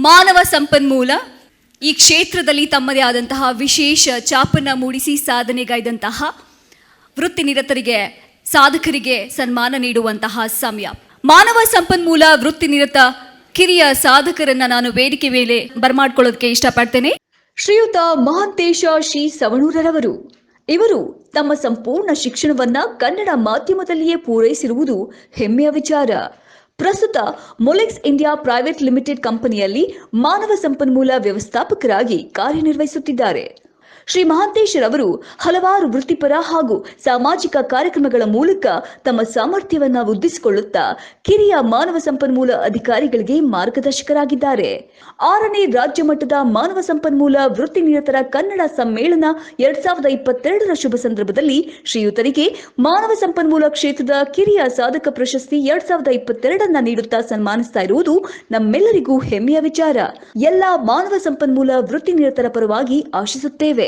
ಮಾನವ ಸಂಪನ್ಮೂಲ ಈ ಕ್ಷೇತ್ರದಲ್ಲಿ ತಮ್ಮದೇ ಆದಂತಹ ವಿಶೇಷ ಚಾಪನ್ನ ಮೂಡಿಸಿ ಸಾಧನೆಗೈದಂತಹ ವೃತ್ತಿನಿರತರಿಗೆ ಸಾಧಕರಿಗೆ ಸನ್ಮಾನ ನೀಡುವಂತಹ ಸಮಯ. ಮಾನವ ಸಂಪನ್ಮೂಲ ವೃತ್ತಿನಿರತ ಕಿರಿಯ ಸಾಧಕರನ್ನ ನಾನು ವೇದಿಕೆ ಮೇಲೆ ಬರ್ಮಾಡ್ಕೊಳ್ಳೋದಕ್ಕೆ ಇಷ್ಟಪಡ್ತೇನೆ. ಶ್ರೀಯುತ ಮಹಾಂತೇಶ ಶ್ರೀ ಸವಣೂರರವರು, ಇವರು ತಮ್ಮ ಸಂಪೂರ್ಣ ಶಿಕ್ಷಣವನ್ನ ಕನ್ನಡ ಮಾಧ್ಯಮದಲ್ಲಿಯೇ ಪೂರೈಸಿರುವುದು ಹೆಮ್ಮೆಯ ವಿಚಾರ. ಪ್ರಸ್ತುತ ಮೊಲೆಕ್ಸ್ ಇಂಡಿಯಾ ಪ್ರೈವೇಟ್ ಲಿಮಿಟೆಡ್ ಕಂಪನಿಯಲ್ಲಿ ಮಾನವ ಸಂಪನ್ಮೂಲ ವ್ಯವಸ್ಥಾಪಕರಾಗಿ ಕಾರ್ಯನಿರ್ವಹಿಸುತ್ತಿದ್ದಾರೆ. ಶ್ರೀ ಮಹಾಂತೇಶರವರು ಹಲವಾರು ವೃತ್ತಿಪರ ಹಾಗೂ ಸಾಮಾಜಿಕ ಕಾರ್ಯಕ್ರಮಗಳ ಮೂಲಕ ತಮ್ಮ ಸಾಮರ್ಥ್ಯವನ್ನು ವೃದ್ಧಿಸಿಕೊಳ್ಳುತ್ತಾ ಕಿರಿಯ ಮಾನವ ಸಂಪನ್ಮೂಲ ಅಧಿಕಾರಿಗಳಿಗೆ ಮಾರ್ಗದರ್ಶಕರಾಗಿದ್ದಾರೆ. ಆರನೇ ರಾಜ್ಯ ಮಟ್ಟದ ಮಾನವ ಸಂಪನ್ಮೂಲ ವೃತ್ತಿ ನಿರತರ ಕನ್ನಡ ಸಮ್ಮೇಳನ ಎರಡ್ ಸಾವಿರದ ಇಪ್ಪತ್ತೆರಡರ ಶುಭ ಸಂದರ್ಭದಲ್ಲಿ ಶ್ರೀಯುತರಿಗೆ ಮಾನವ ಸಂಪನ್ಮೂಲ ಕ್ಷೇತ್ರದ ಕಿರಿಯ ಸಾಧಕ ಪ್ರಶಸ್ತಿ ಎರಡ್ ಸಾವಿರದ ಇಪ್ಪತ್ತೆರಡನ್ನ ನೀಡುತ್ತಾ ಸನ್ಮಾನಿಸ್ತಾ ಇರುವುದು ನಮ್ಮೆಲ್ಲರಿಗೂ ಹೆಮ್ಮೆಯ ವಿಚಾರ. ಎಲ್ಲ ಮಾನವ ಸಂಪನ್ಮೂಲ ವೃತ್ತಿ ನಿರತರ ಪರವಾಗಿ ಆಶಿಸುತ್ತೇವೆ.